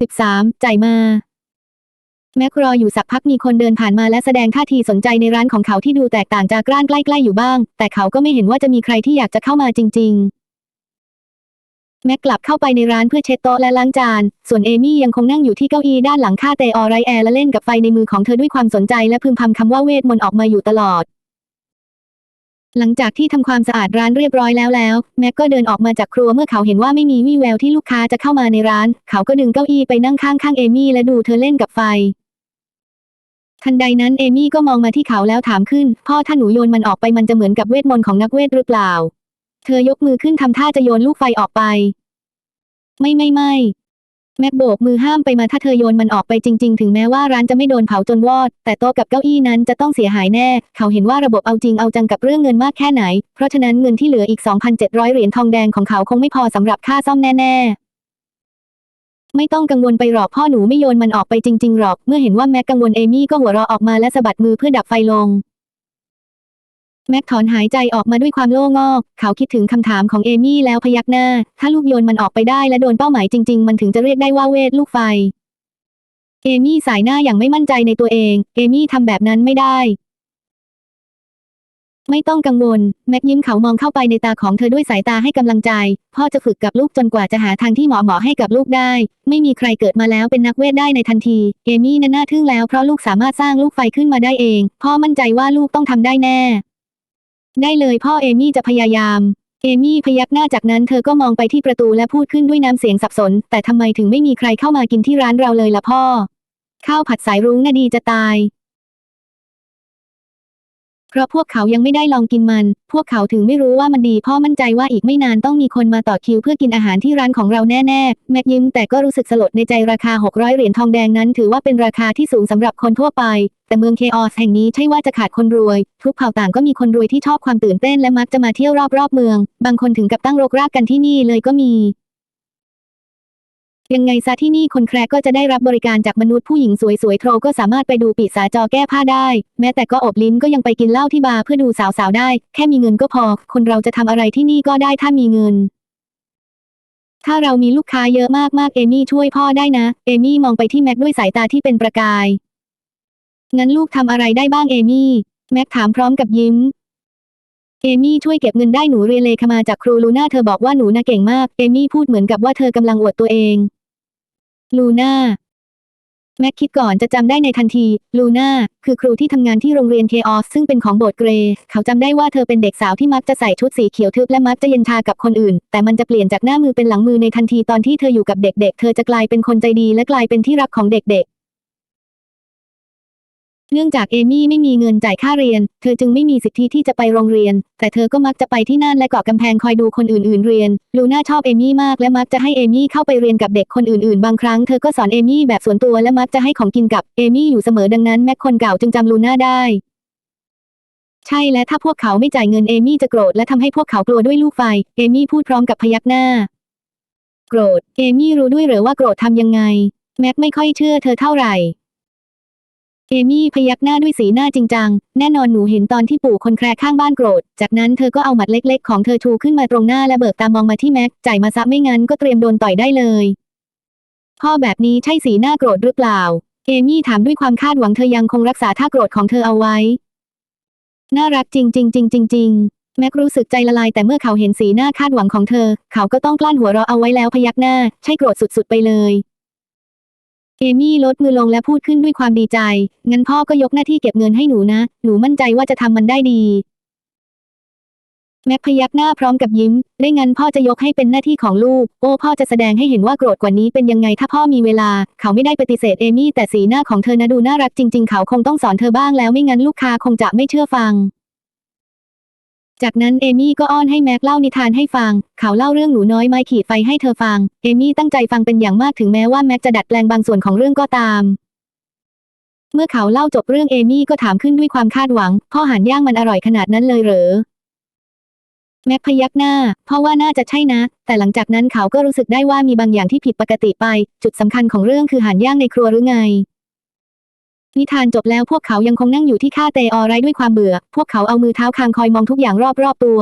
13 จ่ายมาแม็กรออยู่สักพักมีคนเดินผ่านมาและแสดงท่าทีสนใจในร้านของเขาที่ดูแตกต่างจากร้านใกล้ๆอยู่บ้าง แต่เขาก็ไม่เห็นว่าจะมีใครที่อยากจะเข้ามาจริง ๆ แม็กกลับเข้าไปในร้านเพื่อเช็ดโต๊ะและล้างจาน ส่วนเอมี่ยังคงนั่งอยู่ที่เก้าอี้ด้านหลังค่าเตออไรแอร์และเล่นกับไฟในมือของเธอด้วยความสนใจและพึมพำคำว่าเวทมนต์ออกมาอยู่ตลอด หลังจากที่ทำความสะอาดร้านเรียบร้อยแล้วแล้ว แม็กก็เดินออกมาจากครัวเมื่อเขาเห็นว่าไม่มีวี่แววที่ลูกค้าจะเข้ามาในร้าน เขาก็ดึงเก้าอี้ไปนั่งข้างๆเอมี่และดูเธอเล่นกับไฟ ทันใดนั้นเอมี่ก็มองมาที่เขาแล้วถามขึ้น พ่อถ้าหนูโยนมันออกไปมันจะเหมือนกับเวทมนต์ของนักเวทหรือเปล่า เธอยกมือขึ้นทำท่าจะโยนลูกไฟออกไป ไม่ไม่ไม่ แม็กโบกมือห้ามไปมาถ้าเธอโยนมันออกไปจริง ๆ ถึงแม้ว่าร้านจะไม่โดนเผาจนวอด แต่โต๊ะกับเก้าอี้นั้นจะต้องเสียหายแน่ เขาเห็นว่าระบบเอาจริงเอาจังกับเรื่องเงินมากแค่ไหน เพราะฉะนั้นเงินที่เหลืออีก 2,700 เหรียญทองแดงของเขาคงไม่พอสำหรับค่าซ่อมแน่ๆไม่ต้องกังวลไปหรอกพ่อหนูไม่โยนมันออกไปจริงๆหรอก เมื่อเห็นว่าแม็กกังวลเอมี่ก็หัวเราะออกมาและสะบัดมือเพื่อดับไฟลง แม็กถอนหายใจออกมาด้วยความโล่งอก เขาคิดถึงคำถามของเอมี่แล้วพยักหน้า ถ้าลูกโยนมันออกไปได้และโดนเป้าหมายจริง ๆ มันถึงจะเรียกได้ว่าเวทลูกไฟ เอมี่สายหน้าอย่างไม่มั่นใจในตัวเอง เอมี่ทำแบบนั้นไม่ได้ ไม่ต้องกังวล แม็กยิ้มเขามองเข้าไปในตาของเธอด้วยสายตาให้กำลังใจ พ่อจะฝึกกับลูกจนกว่าจะหาทางที่เหมาะเหมาะให้กับลูกได้ ไม่มีใครเกิดมาแล้วเป็นนักเวทได้ในทันที เอมี่นั้นน่าทึ่งแล้วเพราะลูกสามารถสร้างลูกไฟขึ้นมาได้เอง พ่อมั่นใจว่าลูกต้องทำได้แน่ ได้เลยพ่อเอมี่จะพยายาม เอมี่พยักหน้าจากนั้นเธอก็มองไปที่ประตูและพูดขึ้นด้วยน้ำเสียงสับสน แต่ทำไมถึงไม่มีใครเข้ามากินที่ร้านเราเลยล่ะพ่อ ข้าวผัดสายรุ้งน่ะดีจะตาย เพราะพวกเขายังไม่ได้ลองกินมัน พวกเขาถึงไม่รู้ว่ามันดีพ่อมั่นใจว่าอีกไม่นานต้องมีคนมาต่อคิวเพื่อกินอาหารที่ร้านของเราแน่ๆ แม็กยิ้มแต่ก็รู้สึกสลดในใจราคา 600 เหรียญทองแดงนั้นถือว่าเป็นราคาที่สูงสำหรับคนทั่วไป แต่เมืองเคออสแห่งนี้ใช่ว่าจะขาดคนรวย ทุกเผ่าต่างก็มีคนรวยที่ชอบความตื่นเต้นและมักจะมาเที่ยวรอบๆเมือง บางคนถึงกับตั้งรกรากกันที่นี่เลยก็มี ยังไงซะที่นี่คนแคร์ก็จะได้รับบริการจากมนุษย์ผู้หญิงสวยๆโทรก็สามารถไปดูปีศาจจอแก้ผ้าได้ แม้แต่ก็อบลิ้นก็ยังไปกินเหล้าที่บาร์เพื่อดูสาวๆได้ แค่มีเงินก็พอ คนเราจะทำอะไรที่นี่ก็ได้ถ้ามีเงิน ถ้าเรามีลูกค้าเยอะมากๆเอมี่ช่วยพ่อได้นะ เอมี่มองไปที่แม็กด้วยสายตาที่เป็นประกาย งั้นลูกทำอะไรได้บ้างเอมี่แม็กถามพร้อมกับยิ้มเอมี่ช่วยเก็บเงินได้หนูเรียนเลขามาจากครูลูน่าเธอบอกว่าหนูน่าเก่งมาก เอมี่พูดเหมือนกับว่าเธอกำลังอวดตัวเอง ลูน่าแม็กคิดก่อนจะจำได้ในทันที ลูน่า คือครูที่ทำงานที่โรงเรียนเคออสซึ่งเป็นของโบสถ์เกรเขาจำได้ว่าเธอเป็นเด็กสาวที่มักจะใส่ชุดสีเขียวทึบและมักจะเย็นชากับคนอื่น แต่มันจะเปลี่ยนจากหน้ามือเป็นหลังมือในทันทีตอนที่เธออยู่กับเด็กๆเธอจะกลายเป็นคนใจดีและกลายเป็นที่รักของเด็กๆ เนื่องจากเอมี่ไม่มีเงินจ่ายค่าเรียน เธอจึงไม่มีสิทธิที่จะไปโรงเรียน แต่เธอก็มักจะไปที่นั่นและเกาะกำแพงคอยดูคนอื่นๆเรียน ลูน่าชอบเอมี่มากและมักจะให้เอมี่เข้าไปเรียนกับเด็กคนอื่นๆ บางครั้งเธอก็สอนเอมี่แบบส่วนตัวและมักจะให้ของกินกับเอมี่อยู่เสมอดังนั้นแม็กคนเก่าจึงจำลูน่าได้ ใช่และถ้าพวกเขาไม่จ่ายเงินเอมี่จะโกรธและทำให้พวกเขากลัวด้วยลูกไฟ เอมี่พูดพร้อมกับพยักหน้า โกรธ เอมี่รู้ด้วยหรือว่าโกรธทำยังไง แม็กไม่ค่อยเชื่อเธอเท่าไหร่ เอมี่พยักหน้าด้วยสีหน้าจริงจัง แน่นอนหนูเห็นตอนที่ปู่คนแคร์ข้างบ้านโกรธ จากนั้นเธอก็เอาหมัดเล็ก ๆ ของเธอชูขึ้นมาตรงหน้าและเบิกตามองมาที่แม็ก จ่ายมาซะไม่งั้นก็เตรียมโดนต่อยได้เลย พ่อแบบนี้ใช่สีหน้าโกรธหรือเปล่า เอมี่ถามด้วยความคาดหวังเธอยังคงรักษาท่าโกรธของเธอเอาไว้ น่ารักจริงจริงจริงจริงจริงแม็กรู้สึกใจละลายแต่เมื่อเขาเห็นสีหน้าคาดหวังของเธอ เขาก็ต้องกลั้นหัวเราะเอาไว้แล้วพยักหน้า ใช่โกรธสุดๆไปเลย เอมี่ลดมือลงและพูดขึ้นด้วยความดีใจ งั้นพ่อก็ยกหน้าที่เก็บเงินให้หนูนะ หนูมั่นใจว่าจะทำมันได้ดี แม็กพยักหน้าพร้อมกับยิ้ม ได้งั้นพ่อจะยกให้เป็นหน้าที่ของลูก โอ้พ่อจะแสดงให้เห็นว่าโกรธกว่านี้เป็นยังไงถ้าพ่อมีเวลา เขาไม่ได้ปฏิเสธเอมี่แต่สีหน้าของเธอนะดูน่ารักจริง ๆ เขาคงต้องสอนเธอบ้างแล้วไม่งั้นลูกค้าคงจะไม่เชื่อฟัง จากนั้นเอมี่ก็อ้อนให้แม็กเล่านิทานให้ฟัง เขาเล่าเรื่องหนูน้อยไม้ขีดไฟให้เธอฟัง เอมี่ตั้งใจฟังเป็นอย่างมากถึงแม้ว่าแม็กจะดัดแปลงบางส่วนของเรื่องก็ตาม เมื่อเขาเล่าจบเรื่องเอมี่ก็ถามขึ้นด้วยความคาดหวัง พ่อหันย่างมันอร่อยขนาดนั้นเลยเหรอ แม็กพยักหน้า เพราะว่าน่าจะใช่นะ แต่หลังจากนั้นเขาก็รู้สึกได้ว่ามีบางอย่างที่ผิดปกติไป จุดสำคัญของเรื่องคือหันย่างในครัวหรือไง นิทานจบแล้วพวกเขายังคงนั่งอยู่ที่ค่าเตอไรด้วยความเบื่อ พวกเขาเอามือเท้าคางคอยมองทุกอย่างรอบๆตัว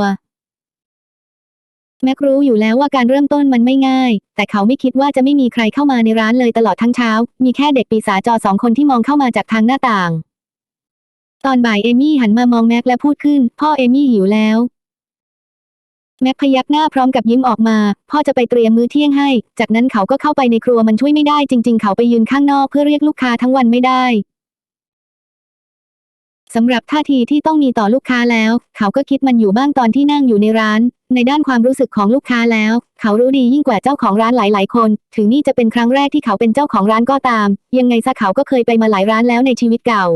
แม็กรู้อยู่แล้วว่าการเริ่มต้นมันไม่ง่าย แต่เขาไม่คิดว่าจะไม่มีใครเข้ามาในร้านเลยตลอดทั้งเช้า มีแค่เด็กปีศาจจอสองคนที่มองเข้ามาจากทางหน้าต่าง ตอนบ่ายเอมี่หันมามองแม็กและพูดขึ้น พ่อเอมี่หิวแล้ว แม็กพยักหน้าพร้อมกับยิ้มออกมา พ่อจะไปเตรียมมื้อเที่ยงให้ จากนั้นเขาก็เข้าไปในครัวมันช่วยไม่ได้จริง ๆ เขาไปยืนข้างนอกเพื่อเรียกลูกค้าทั้งวันไม่ได้ สำหรับท่าทีที่ต้องมีต่อลูกค้าแล้ว เขาก็คิดมันอยู่บ้างตอนที่นั่งอยู่ในร้าน ในด้านความรู้สึกของลูกค้าแล้ว เขารู้ดียิ่งกว่าเจ้าของร้านหลาย ๆ คน ถึงนี่จะเป็นครั้งแรกที่เขาเป็นเจ้าของร้านก็ตาม ยังไงซะเขาก็เคยไปมาหลายร้านแล้วในชีวิตเก่า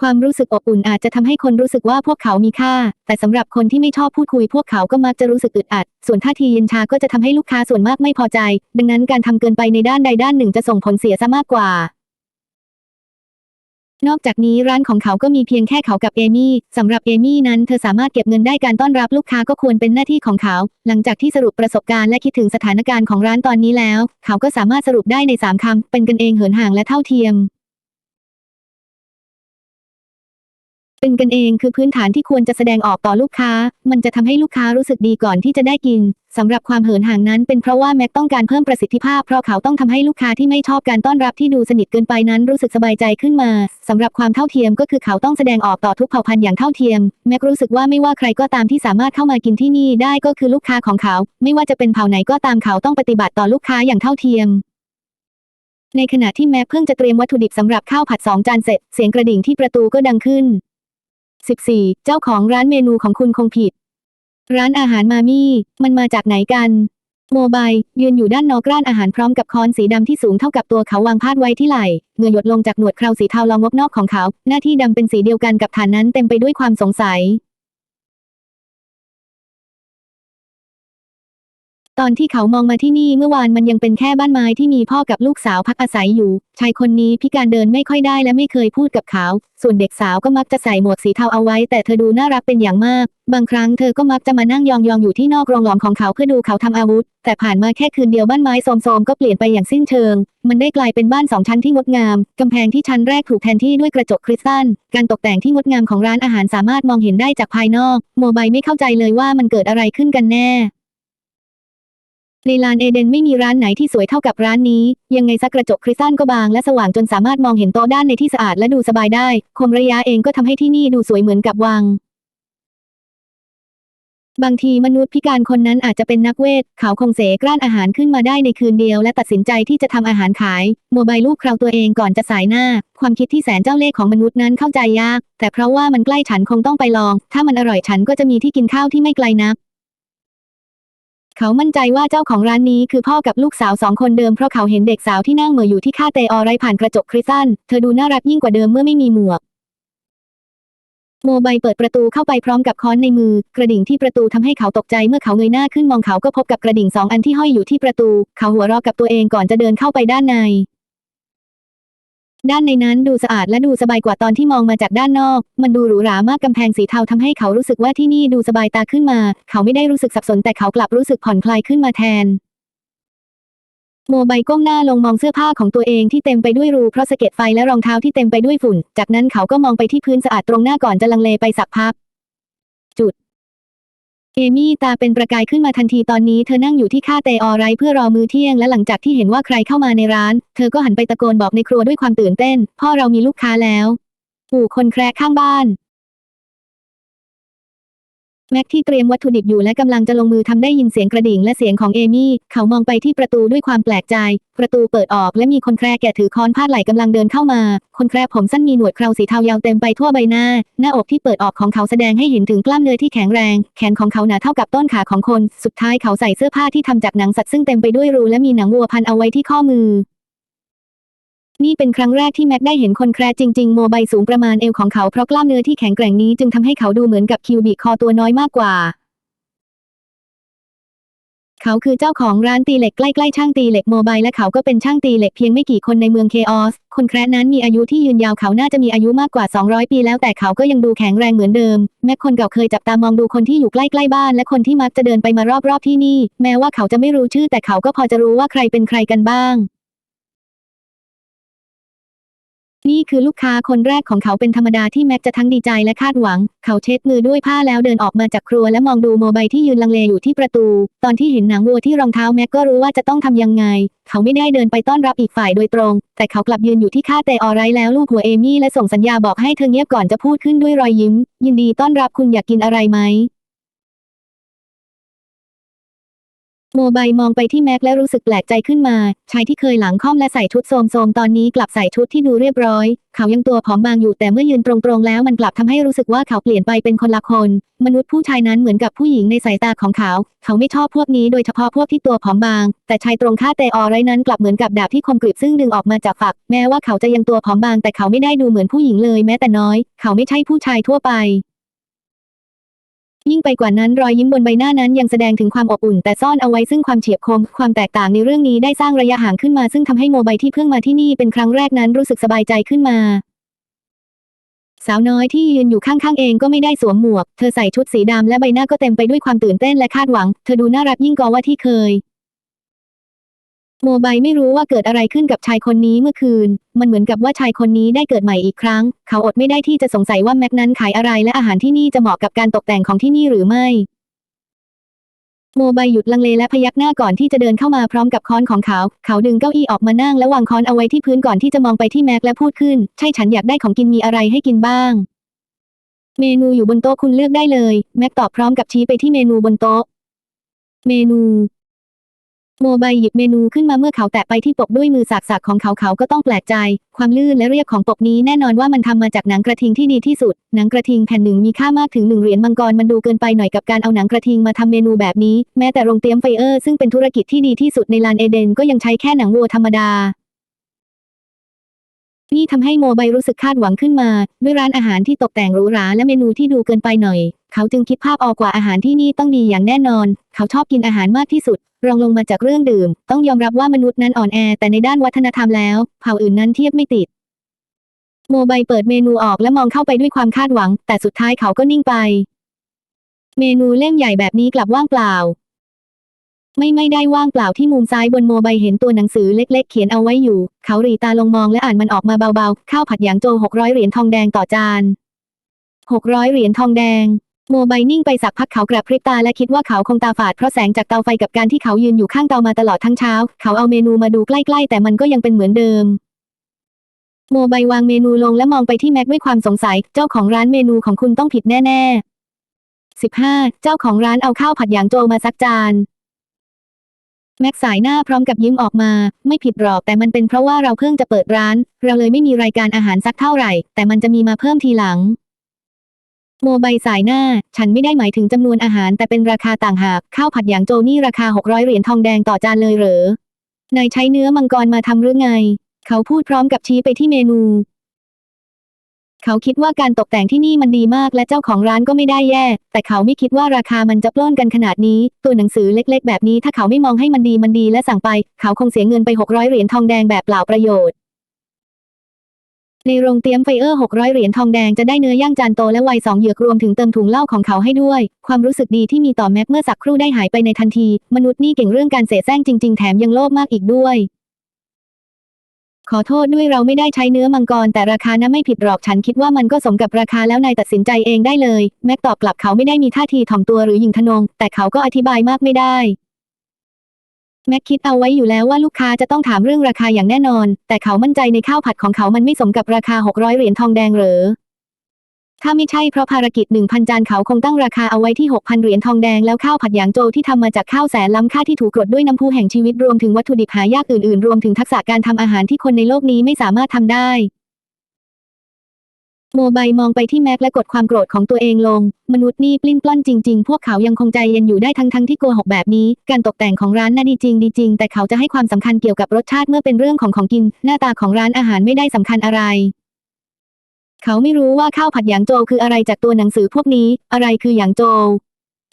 ความรู้สึกอบอุ่นอาจจะทำให้คนรู้สึกว่าพวกเขามีค่า แต่สำหรับคนที่ไม่ชอบพูดคุย พวกเขาก็มักจะรู้สึกอึดอัด ส่วนท่าทีเย็นชาก็จะทำให้ลูกค้าส่วนมากไม่พอใจ ดังนั้นการทำเกินไปในด้านใดด้านหนึ่งจะส่งผลเสียซะมากกว่า นอกจากนี้ร้านของเขาก็มีเพียงแค่เขากับเอมี่สำหรับเอมี่นั้นเธอสามารถเก็บเงินได้การต้อนรับลูกค้าก็ควรเป็นหน้าที่ของเขา หลังจากที่สรุปประสบการณ์และคิดถึงสถานการณ์ของร้านตอนนี้แล้ว เขาก็สามารถสรุปได้ในสามคำเป็นกันเองเหินห่างและเท่าเทียม เป็นกันเองคือพื้นฐานที่ควรจะแสดงออกต่อลูกค้า มันจะทำให้ลูกค้ารู้สึกดีก่อนที่จะได้กินสำหรับความเหินห่างนั้นเป็นเพราะว่าแม็กต้องการเพิ่มประสิทธิภาพเพราะเขาต้องทำให้ลูกค้าที่ไม่ชอบการต้อนรับที่ดูสนิทเกินไปนั้นรู้สึกสบายใจขึ้นมาสำหรับความเท่าเทียมก็คือเขาต้องแสดงออกต่อทุกเผ่าพันธุ์อย่างเท่าเทียมแม็กรู้สึกว่าไม่ว่าใครก็ตามที่สามารถเข้ามากินที่นี่ได้ก็คือลูกค้าของเขา ไม่ว่าจะเป็นเผ่าไหนก็ตามเขาต้องปฏิบัติต่อลูกค้าอย่างเท่าเทียมในขณะที่แม็กเพิ่งจะเตรียมวัตถุดิบสำหรับข้าวผัดสองจานเสร็จ เสียงกระดิ่งที่ประตูก็ดังขึ้น 14. เจ้าของร้านเมนูของคุณคงผิด ร้านอาหารมามี่ มันมาจากไหนกัน โมบายยืนอยู่ด้านนอกร้านอาหารพร้อมกับคอนสีดำที่สูงเท่ากับตัวเขาวางพาดไว้ที่ไหล่เงยหยดลงจากหนวดเคราสีเทาลองงบนอกของเขา หน้าที่ดำเป็นสีเดียวกันกับฐานนั้นเต็มไปด้วยความสงสัย ตอนที่เขามองมาที่นี่เมื่อวานมันยังเป็นแค่บ้านไม้ที่มีพ่อกับลูกสาวพักอาศัยอยู่ ชายคนนี้พิการเดินไม่ค่อยได้และไม่เคยพูดกับเขา ส่วนเด็กสาวก็มักจะใส่หมวกสีเทาเอาไว้ แต่เธอดูน่ารักเป็นอย่างมาก บางครั้งเธอก็มักจะมานั่งยองๆอยู่ที่นอกโรงหลอมของเขาเพื่อดูเขาทำอาวุธ แต่ผ่านมาแค่คืนเดียวบ้านไม้โทมๆก็เปลี่ยนไปอย่างสิ้นเชิง มันได้กลายเป็นบ้านสองชั้นที่งดงามกำแพงที่ชั้นแรกถูกแทนที่ด้วยกระจกคริสตัล การตกแต่งที่งดงามของร้านอาหารสามารถมองเห็นได้จากภายนอก โมบายไม่เข้าใจเลยว่ามันเกิดอะไรขึ้นกันแน่ ในลานเอเดนไม่มีร้านไหนที่สวยเท่ากับร้านนี้ ยังไงซักกระจกคริสตัลก็บางและสว่างจนสามารถมองเห็นโต๊ะด้านในที่สะอาดและดูสบายได้ คมระยะเองก็ทำให้ที่นี่ดูสวยเหมือนกับวัง บางทีมนุษย์พิการคนนั้นอาจจะเป็นนักเวท เขาคงเสกร้านอาหารขึ้นมาได้ในคืนเดียว และตัดสินใจที่จะทำอาหารขาย โมบายลูกคราวตัวเองก่อนจะสายหน้า ความคิดที่แสนเจ้าเล่ห์ของมนุษย์นั้นเข้าใจยาก แต่เพราะว่ามันใกล้ฉันคงต้องไปลอง ถ้ามันอร่อยฉันก็จะมีที่กินข้าวที่ไม่ไกลนัก เขามั่นใจว่าเจ้าของร้านนี้คือพ่อกับลูกสาวสองคนเดิมเพราะเขาเห็นเด็กสาวที่นั่งเหม่ออยู่ที่ค่าเตอไรผ่านกระจกคริสตันเธอดูน่ารักยิ่งกว่าเดิมเมื่อไม่มีหมวก โมบายเปิดประตูเข้าไปพร้อมกับค้อนในมือ กระดิ่งที่ประตูทำให้เขาตกใจเมื่อเขาเงยหน้าขึ้นมองเขาก็พบกับกระดิ่งสองอันที่ห้อยอยู่ที่ประตู เขาหัวเราะกับตัวเองก่อนจะเดินเข้าไปด้านใน ด้านในนั้นดูสะอาดและดูสบายกว่าตอนที่มองมาจากด้านนอก มันดูหรูหรามากกำแพงสีเทาทำให้เขารู้สึกว่าที่นี่ดูสบายตาขึ้นมา เขาไม่ได้รู้สึกสับสนแต่เขากลับรู้สึกผ่อนคลายขึ้นมาแทน โมบายก้มหน้าลงมองเสื้อผ้าของตัวเองที่เต็มไปด้วยรูเพราะสะเก็ดไฟและรองเท้าที่เต็มไปด้วยฝุ่น จากนั้นเขาก็มองไปที่พื้นสะอาดตรงหน้าก่อนจะลังเลไปสักพักจุด เอมี่ตาเป็นประกายขึ้นมาทันทีตอนนี้เธอนั่งอยู่ที่ค่าเตออไรเพื่อรอมื้อเที่ยงและหลังจากที่เห็นว่าใครเข้ามาในร้าน เธอก็หันไปตะโกนบอกในครัวด้วยความตื่นเต้น พ่อเรามีลูกค้าแล้วปู่คนแคร์ข้างบ้าน แม็กที่เตรียมวัตถุดิบอยู่และกำลังจะลงมือทำได้ยินเสียงกระดิ่งและเสียงของเอมี่ เขามองไปที่ประตูด้วยความแปลกใจ ประตูเปิดออกและมีคนแคร์แก่ถือค้อนพาดไหล่กำลังเดินเข้ามา คนแคร์ผมสั้นมีหนวดเคราสีเทายาวเต็มไปทั่วใบหน้า หน้าอกที่เปิดออกของเขาแสดงให้เห็นถึงกล้ามเนื้อที่แข็งแรง แขนของเขาหนาเท่ากับต้นขาของคน สุดท้ายเขาใส่เสื้อผ้าที่ทำจากหนังสัตว์ซึ่งเต็มไปด้วยรูและมีหนังวัวพันเอาไว้ที่ข้อมือ นี่เป็นครั้งแรกที่แม็กได้เห็นคนแคร์จริง ๆ โมบายสูงประมาณเอวของเขาเพราะกล้ามเนื้อที่แข็งแกร่งนี้จึงทำให้เขาดูเหมือนกับคิวบิคอตัวน้อยมากกว่า เขาคือเจ้าของร้านตีเหล็กใกล้ๆช่างตีเหล็กโมบายและเขาก็เป็นช่างตีเหล็กเพียงไม่กี่คนในเมืองเคออส คนแคร์นั้นมีอายุที่ยืนยาวเขาน่าจะมีอายุมากกว่า 200 ปีแล้วแต่เขาก็ยังดูแข็งแรงเหมือนเดิม แม้คนเก่าเคยจับตามองดูคนที่อยู่ใกล้ๆบ้านและคนที่มักจะเดินไปมารอบๆที่นี่ แม้ว่าเขาจะไม่รู้ชื่อแต่เขาก็พอจะรู้ว่าใครเป็นใครกันบ้าง นี่คือลูกค้าคนแรกของเขาเป็นธรรมดาที่แม็กจะทั้งดีใจและคาดหวัง เขาเช็ดมือด้วยผ้าแล้วเดินออกมาจากครัวและมองดูโมบายที่ยืนลังเลอยู่ที่ประตู ตอนที่เห็นหนังวัวที่รองเท้าแม็กก็รู้ว่าจะต้องทำยังไง เขาไม่ได้เดินไปต้อนรับอีกฝ่ายโดยตรง แต่เขากลับยืนอยู่ที่ค่าเตออไรแล้วลูกหัวเอมี่และส่งสัญญาบอกให้เธอเงียบก่อนจะพูดขึ้นด้วยรอยยิ้ม ยินดีต้อนรับคุณอยากกินอะไรไหม โมบายมองไปที่แม็กและรู้สึกแปลกใจขึ้นมา ชายที่เคยหลังค่อมและใส่ชุดโสมๆตอนนี้กลับใส่ชุดที่ดูเรียบร้อย เขายังตัวผอมบางอยู่แต่เมื่อยืนตรงๆแล้วมันกลับทำให้รู้สึกว่าเขาเปลี่ยนไปเป็นคนละคน มนุษย์ผู้ชายนั้นเหมือนกับผู้หญิงในสายตาของเขา เขาไม่ชอบพวกนี้โดยเฉพาะพวกที่ตัวผอมบาง แต่ชายตรงข้าเตออไรนั้นกลับเหมือนกับดาบที่คมกริบซึ่งดึงออกมาจากฝัก แม้ว่าเขาจะยังตัวผอมบางแต่เขาไม่ได้ดูเหมือนผู้หญิงเลยแม้แต่น้อย เขาไม่ใช่ผู้ชายทั่วไป ยิ่งไปกว่านั้นรอยยิ้มบนใบหน้านั้นยังแสดงถึงความอบอุ่น แต่ซ่อนเอาไว้ซึ่งความเฉียบคม ความแตกต่างในเรื่องนี้ได้สร้างระยะห่างขึ้นมาซึ่งทำให้โมบายที่เพิ่งมาที่นี่เป็นครั้งแรกนั้นรู้สึกสบายใจขึ้นมาสาวน้อยที่ยืนอยู่ข้างๆเองก็ไม่ได้สวมหมวก เธอใส่ชุดสีดำและใบหน้าก็เต็มไปด้วยความตื่นเต้นและคาดหวัง เธอดูน่ารักยิ่งกว่าว่าที่เคย โมบายไม่รู้ว่าเกิดอะไรขึ้นกับชายคนนี้เมื่อคืน มันเหมือนกับว่าชายคนนี้ได้เกิดใหม่อีกครั้ง เขาอดไม่ได้ที่จะสงสัยว่าแม็กนั้นขายอะไรและอาหารที่นี่จะเหมาะกับการตกแต่งของที่นี่หรือไม่ โมบายหยุดลังเลและพยักหน้าก่อนที่จะเดินเข้ามาพร้อมกับค้อนของเขา เขาดึงเก้าอี้ออกมานั่งและวางค้อนเอาไว้ที่พื้นก่อนที่จะมองไปที่แม็กและพูดขึ้น ใช่ฉันอยากได้ของกินมีอะไรให้กินบ้าง เมนูอยู่บนโต๊ะคุณเลือกได้เลย แม็กตอบพร้อมกับชี้ไปที่เมนูบนโต๊ะ เมนู โมบายหยิบเมนูขึ้นมาเมื่อเขาแตะไปที่ปกด้วยมือสากๆของเขาเขาก็ต้องแปลกใจ ความลื่นและเรียบของปกนี้แน่นอนว่ามันทำมาจากหนังกระทิงที่ดีที่สุด หนังกระทิงแผ่นหนึ่งมีค่ามากถึงหนึ่งเหรียญมังกรมันดูเกินไปหน่อยกับการเอาหนังกระทิงมาทำเมนูแบบนี้ แม้แต่โรงเตรียมไฟเออร์ซึ่งเป็นธุรกิจที่ดีที่สุดในลานเอเดนก็ยังใช้แค่หนังวัวธรรมดานี่ทำให้โมบายรู้สึกคาดหวังขึ้นมา ด้วยร้านอาหารที่ตกแต่งหรูหราและเมนูที่ดูเกินไปหน่อย เขาจึงคิดภาพออกว่าอาหารที่นี่ต้องดีอย่างแน่นอน เขาชอบกินอาหารมากที่สุด รองลงมาจากเรื่องดื่ม ต้องยอมรับว่ามนุษย์นั้นอ่อนแอ แต่ในด้านวัฒนธรรมแล้ว เผ่าอื่นนั้นเทียบไม่ติด โมบายเปิดเมนูออกและมองเข้าไปด้วยความคาดหวัง แต่สุดท้ายเขาก็นิ่งไป เมนูเล่มใหญ่แบบนี้กลับว่างเปล่า ไม่ไม่ได้ว่างเปล่าที่มุมซ้ายบนโมบายเห็นตัวหนังสือเล็ก ๆ เขียนเอาไว้อยู่ เขาหรีตาลงมองและอ่านมันออกมาเบาๆ ข้าวผัดหยางโจหกร้อยเหรียญทองแดงต่อจานหกร้อยเหรียญทองแดง โมบายนิ่งไปสักพักเขากระพริบตาและคิดว่าเขาคงตาฝาดเพราะแสงจากเตาไฟกับการที่เขายืนอยู่ข้างเตามาตลอดทั้งเช้า เขาเอาเมนูมาดูใกล้ๆ แต่มันก็ยังเป็นเหมือนเดิม โมบายวางเมนูลงและมองไปที่แม็กด้วยความสงสัย เจ้าของร้านเมนูของคุณต้องผิดแน่ๆสิบห้าเจ้าของร้านเอาข้าวผัดหยางโจมาสักจานแม็กสายหน้าพร้อมกับยิ้มออกมา ไม่ผิดหรอกแต่มันเป็นเพราะว่าเราเพิ่งจะเปิดร้าน เราเลยไม่มีรายการอาหารสักเท่าไหร่ แต่มันจะมีมาเพิ่มทีหลัง โมบายสายหน้า ฉันไม่ได้หมายถึงจำนวนอาหารแต่เป็นราคาต่างหาก ข้าวผัดหยางโจนี่ราคา 600 เหรียญทองแดงต่อจานเลยเหรอ นายใช้เนื้อมังกรมาทำหรือไง เขาพูดพร้อมกับชี้ไปที่เมนู เขาคิดว่าการตกแต่งที่นี่มันดีมากและเจ้าของร้านก็ไม่ได้แย่ แต่เขาไม่คิดว่าราคามันจะปล้นกันขนาดนี้ ตัวหนังสือเล็ก ๆ แบบนี้ถ้าเขาไม่มองให้มันดีมันดีและสั่งไป เขาคงเสียเงินไป 600 เหรียญทองแดงแบบเปล่าประโยชน์ ในโรงเตรียมไฟเออร์ 600 เหรียญทองแดงจะได้เนื้อย่างจานโตและไวน์สองเหยือกรวมถึงเติมถุงเหล้าของเขาให้ด้วย ความรู้สึกดีที่มีต่อแม็กเมื่อสักครู่ได้หายไปในทันที มนุษย์นี่เก่งเรื่องการเสแสร้งจริง ๆ แถมยังโลภมากอีกด้วย ขอโทษด้วยเราไม่ได้ใช้เนื้อมังกร แต่ราคานะไม่ผิดหรอกฉันคิดว่ามันก็สมกับราคาแล้วนายตัดสินใจเองได้เลย แม็กตอบกลับเขาไม่ได้มีท่าทีถ่อมตัวหรือหยิ่งทนง แต่เขาก็อธิบายมากไม่ได้ แม็กคิดเอาไว้อยู่แล้วว่าลูกค้าจะต้องถามเรื่องราคาอย่างแน่นอน แต่เขามั่นใจในข้าวผัดของเขามันไม่สมกับราคา 600 เหรียญทองแดงเหรอ ถ้าไม่ใช่เพราะภารกิจ 1,000 จานเขาคงตั้งราคาเอาไว้ที่ 6,000 เหรียญทองแดงแล้วข้าวผัดหยางโจวที่ทำมาจากข้าวแสนล้ำค่าที่ถูกกรดด้วยน้ำพุแห่งชีวิตรวมถึงวัตถุดิบหายากอื่นๆ รวมถึงทักษะการทำอาหารที่คนในโลกนี้ไม่สามารถทำได้ โมบายมองไปที่แม็กและกดความโกรธของตัวเองลง มนุษย์นี่ปลิ้นปล้อนจริงๆ พวกเขายังคงใจเย็นอยู่ได้ทั้งทั้งๆที่โกหกแบบนี้ การตกแต่งของร้านน่าดีจริงดีจริง แต่เขาจะให้ความสำคัญเกี่ยวกับรสชาติเมื่อเป็นเรื่องของของกิน หน้าตาของร้านอาหารไม่ได้สำคัญอะไร เขาไม่รู้ว่าข้าวผัดหยางโจวคืออะไรจากตัวหนังสือพวกนี้ อะไรคือหยางโจว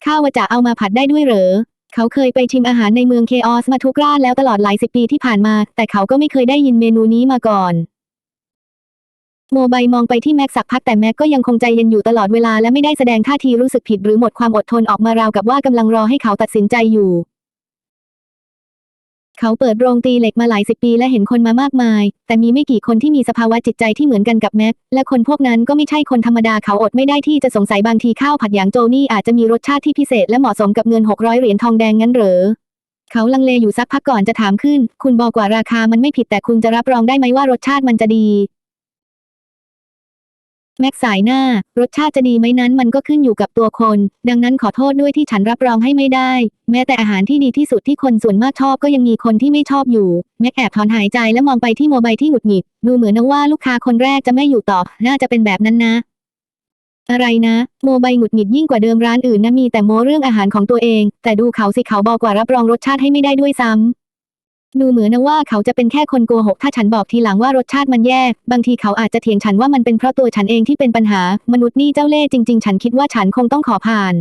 ข้าววาจะเอามาผัดได้ด้วยเหรอเขาเคยไปชิมอาหารในเมืองเคออสมาทุกร้านแล้วตลอดหลายสิบปีที่ผ่านมา แต่เขาก็ไม่เคยได้ยินเมนูนี้มาก่อน โมบายมองไปที่แม็กสักพักแต่แม็กก็ยังคงใจเย็นอยู่ตลอดเวลาและไม่ได้แสดงท่าทีรู้สึกผิดหรือหมดความอดทนออกมาราวกับว่ากำลังรอให้เขาตัดสินใจอยู่ เขาเปิดโรงตีเหล็กมาหลายสิบปีและเห็นคนมามากมาย แต่มีไม่กี่คนที่มีสภาวะจิตใจที่เหมือนกันกับแม็กและคนพวกนั้นก็ไม่ใช่คนธรรมดาเขาอดไม่ได้ที่จะสงสัยบางทีข้าวผัดหยางโจนี่อาจจะมีรสชาติที่พิเศษและเหมาะสมกับเงิน600เหรียญทองแดงงั้นเหรอเขาลังเลอยู่สักพักก่อนจะถามขึ้น คุณบอกว่าราคามันไม่ผิดแต่คุณจะรับรองได้ไหมว่ารสชาติมันจะดี แม็กสายหน้า รสชาติจะดีไหมนั้นมันก็ขึ้นอยู่กับตัวคน ดังนั้นขอโทษด้วยที่ฉันรับรองให้ไม่ได้ แม้แต่อาหารที่ดีที่สุดที่คนส่วนมากชอบก็ยังมีคนที่ไม่ชอบอยู่ แม็กแอบถอนหายใจและมองไปที่โมบายที่หงุดหงิด ดูเหมือนนะว่าลูกค้าคนแรกจะไม่อยู่ต่อ น่าจะเป็นแบบนั้นนะ อะไรนะ โมบายหงุดหงิดยิ่งกว่าเดิมร้านอื่นนะมีแต่โมเรื่องอาหารของตัวเอง แต่ดูเขาสิเขาบอกว่ารับรองรสชาติให้ไม่ได้ด้วยซ้ำ ดูเหมือนนะว่าเขาจะเป็นแค่คนโกหก ถ้าฉันบอกทีหลังว่ารสชาติมันแย่ บางทีเขาอาจจะเถียงฉันว่ามันเป็นเพราะตัวฉันเองที่เป็นปัญหา มนุษย์นี่เจ้าเล่ห์จริง ๆ ฉันคิดว่าฉันคงต้องขอผ่าน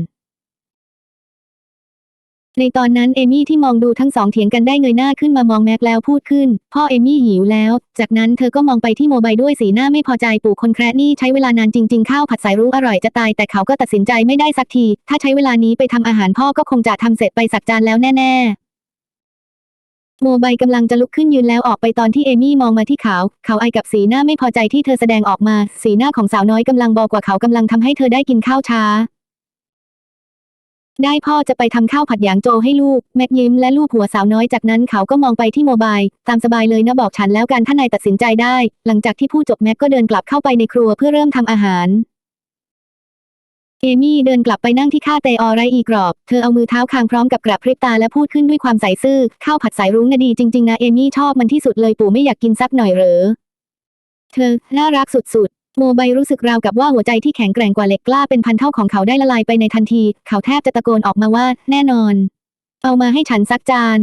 ในตอนนั้นเอมี่ที่มองดูทั้งสองเถียงกันได้เงยหน้าขึ้นมามองแม็กแล้วพูดขึ้น พ่อเอมี่หิวแล้ว จากนั้นเธอก็มองไปที่โมบายด้วยสีหน้าไม่พอใจปู่คนแคระนี่ใช้เวลานานจริง ๆ ข้าวผัดสายรู้อร่อยจะตาย แต่เขาก็ตัดสินใจไม่ได้สักที ถ้าใช้เวลานี้ไปทำอาหารพ่อก็คงจะทำเสร็จไปสักจานแล้วแน่ ๆ โมบายกำลังจะลุกขึ้นยืนแล้วออกไปตอนที่เอมี่มองมาที่เขา เขาไอกับสีหน้าไม่พอใจที่เธอแสดงออกมา สีหน้าของสาวน้อยกำลังบอกว่าเขากำลังทำให้เธอได้กินข้าวช้า ได้พ่อจะไปทำข้าวผัดหยางโจให้ลูก แม็กยิ้มและลูกหัวสาวน้อยจากนั้นเขาก็มองไปที่โมบายตามสบายเลยนะบอกฉันแล้วกันถ้านนายตัดสินใจได้ หลังจากที่พูดจบแม็กก็เดินกลับเข้าไปในครัวเพื่อเริ่มทำอาหาร เอมี่เดินกลับไปนั่งที่ข้าเตออไรอีกรอบ เธอเอามือเท้าคางพร้อมกับกระพริบตาและพูดขึ้นด้วยความใสซื่อ ข้าวผัดสายรุ้งนะดีจริงๆนะเอมี่ชอบมันที่สุดเลยปู่ไม่อยากกินสักหน่อยเหรอ เธอ น่ารักสุดๆ โมบายรู้สึกราวกับว่าหัวใจที่แข็งแกร่งกว่าเหล็กกล้าเป็นพันเท่าของเขาได้ละลายไปในทันที เขาแทบจะตะโกนออกมาว่า แน่นอน เอามาให้ฉันสักจาน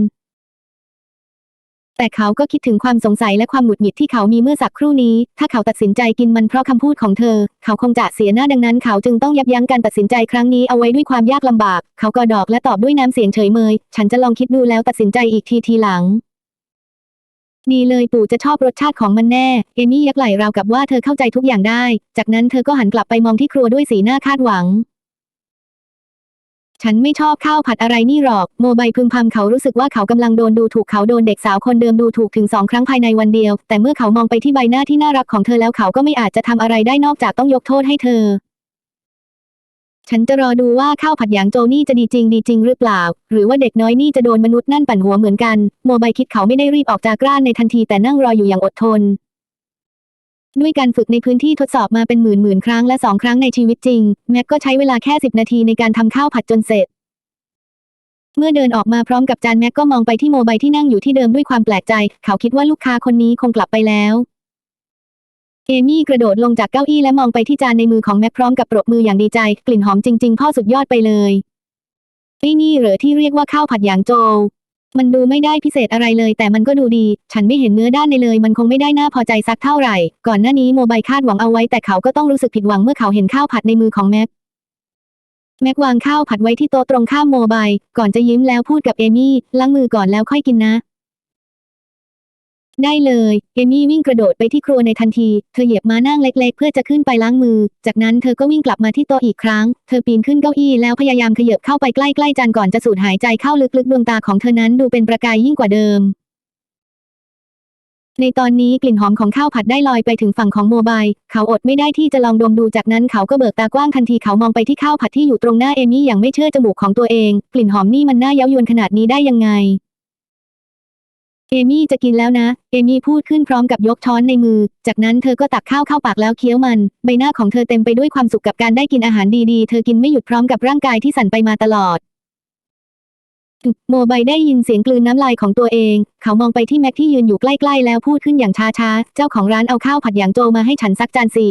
แต่เขาก็คิดถึงความสงสัยและความหงุดหงิดที่เขามีเมื่อสักครู่นี้ ถ้าเขาตัดสินใจกินมันเพราะคำพูดของเธอ เขาคงจะเสียหน้าดังนั้นเขาจึงต้องยับยั้งการตัดสินใจครั้งนี้เอาไว้ด้วยความยากลำบาก เขาก็ดอกและตอบด้วยน้ำเสียงเฉยเมย ฉันจะลองคิดดูแล้วตัดสินใจอีกทีทีหลังดีเลยปู่จะชอบรสชาติของมันแน่ เอมี่ยักไหล่ราวกับว่าเธอเข้าใจทุกอย่างได้ จากนั้นเธอก็หันกลับไปมองที่ครัวด้วยสีหน้าคาดหวัง ฉันไม่ชอบข้าวผัดอะไรนี่หรอก โมบายพึมพำเขารู้สึกว่าเขากำลังโดนดูถูกเขาโดนเด็กสาวคนเดิมดูถูกถึงสองครั้งภายในวันเดียว แต่เมื่อเขามองไปที่ใบหน้าที่น่ารักของเธอแล้วเขาก็ไม่อาจจะทำอะไรได้นอกจากต้องยกโทษให้เธอ ฉันจะรอดูว่าข้าวผัดหยางโจนี่จะดีจริงดีจริงหรือเปล่า หรือว่าเด็กน้อยนี่จะโดนมนุษย์นั่นปั่นหัวเหมือนกัน โมบายคิดเขาไม่ได้รีบออกจากร้านในทันทีแต่นั่งรออยู่อย่างอดทน ด้วยการฝึกในพื้นที่ทดสอบมาเป็นหมื่นหมื่นครั้งและสองครั้งในชีวิตจริง แม็กก็ใช้เวลาแค่สิบนาทีในการทำข้าวผัดจนเสร็จ เมื่อเดินออกมาพร้อมกับจานแม็กก็มองไปที่โมบายที่นั่งอยู่ที่เดิมด้วยความแปลกใจ เขาคิดว่าลูกค้าคนนี้คงกลับไปแล้ว เอมี่กระโดดลงจากเก้าอี้และมองไปที่จานในมือของแม็กพร้อมกับปรบมืออย่างดีใจ กลิ่นหอมจริง ๆ พ่อสุดยอดไปเลยไอ้นี่เหรอที่เรียกว่าข้าวผัดหยางโจว มันดูไม่ได้พิเศษอะไรเลย แต่มันก็ดูดี ฉันไม่เห็นเนื้อด้านในเลย มันคงไม่ได้น่าพอใจสักเท่าไหร่ ก่อนหน้านี้โมบายคาดหวังเอาไว้แต่เขาก็ต้องรู้สึกผิดหวังเมื่อเขาเห็นข้าวผัดในมือของแม็กแม็กวางข้าวผัดไว้ที่โต๊ะตรงข้ามโมบาย ก่อนจะยิ้มแล้วพูดกับเอมี่ล้างมือก่อนแล้วค่อยกินนะ ได้เลย เอมี่วิ่งกระโดดไปที่ครัวในทันที เธอเหยียบม้านั่งเล็กๆ เพื่อจะขึ้นไปล้างมือ จากนั้นเธอก็วิ่งกลับมาที่โต๊ะอีกครั้ง เธอปีนขึ้นเก้าอี้แล้วพยายามขยับเข้าไปใกล้ๆจานก่อนจะสูดหายใจเข้าลึกๆ ดวงตาของเธอนั้นดูเป็นประกายยิ่งกว่าเดิม ในตอนนี้กลิ่นหอมของข้าวผัดได้ลอยไปถึงฝั่งของโมบาย เขาอดไม่ได้ที่จะลองดมดูจากนั้นเขาก็เบิกตากว้างทันทีเขามองไปที่ข้าวผัดที่อยู่ตรงหน้าเอมี่อย่างไม่เชื่อจมูกของตัวเอง กลิ่นหอมนี่มันน่าเย้ายวนขนาดนี้ได้ยังไง เอมี่จะกินแล้วนะ เอมี่พูดขึ้นพร้อมกับยกช้อนในมือ จากนั้นเธอก็ตักข้าวเข้าปากแล้วเคี้ยวมัน ใบหน้าของเธอเต็มไปด้วยความสุขกับการได้กินอาหารดีๆ เธอกินไม่หยุดพร้อมกับร่างกายที่สั่นไปมาตลอด โมบายได้ยินเสียงกลืนน้ำลายของตัวเอง เขามองไปที่แม็กที่ยืนอยู่ใกล้ๆ แล้วพูดขึ้นอย่างช้าๆ เจ้าของร้านเอาข้าวผัดหยางโจมาให้ฉันสักจานสิ